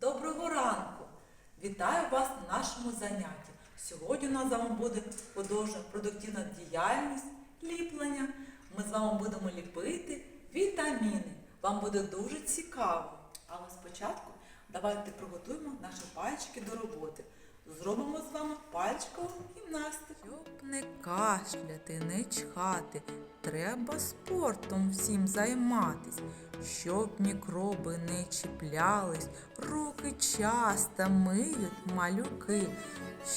Доброго ранку! Вітаю вас на нашому занятті. Сьогодні у нас з вами буде художня продуктивна діяльність, ліплення. Ми з вами будемо ліпити вітаміни. Вам буде дуже цікаво. Але спочатку давайте приготуємо наші пальчики до роботи. Зробимо з вами пальчикову гімнастику. Щоб не кашляти, не чхати, треба спортом всім займатись. Щоб мікроби не чіплялись, руки часто миють малюки.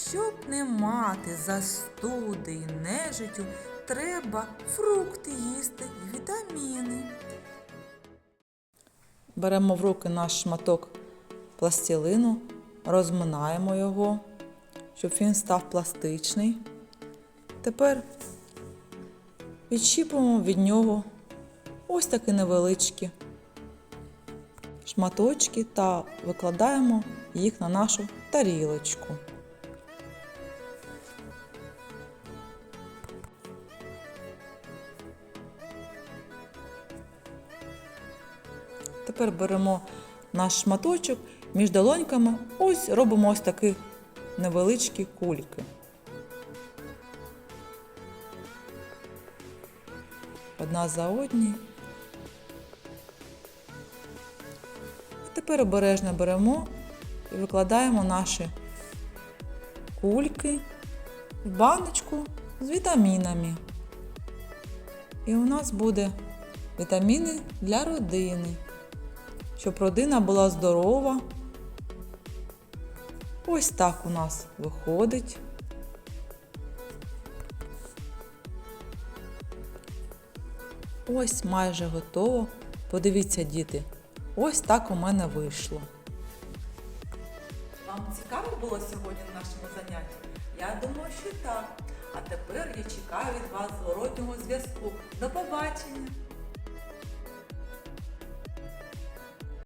Щоб не мати застуди й нежиттю, треба фрукти їсти і вітаміни. Беремо в руки наш шматок пластилину, розминаємо його, щоб він став пластичний. Тепер відщіпуємо від нього ось такі невеличкі шматочки та викладаємо їх на нашу тарілочку. Тепер беремо наш шматочок між долоньками, ось робимо ось такі невеличкі кульки. Одна за одні. Тепер обережно беремо і викладаємо наші кульки в баночку з вітамінами. І у нас буде вітаміни для родини, щоб родина була здорова. Ось так у нас виходить. Ось майже готово. Подивіться, діти, ось так у мене вийшло. Вам цікаво було сьогодні на нашому занятті? Я думаю, що так. А тепер я чекаю від вас зворотнього зв'язку. До побачення!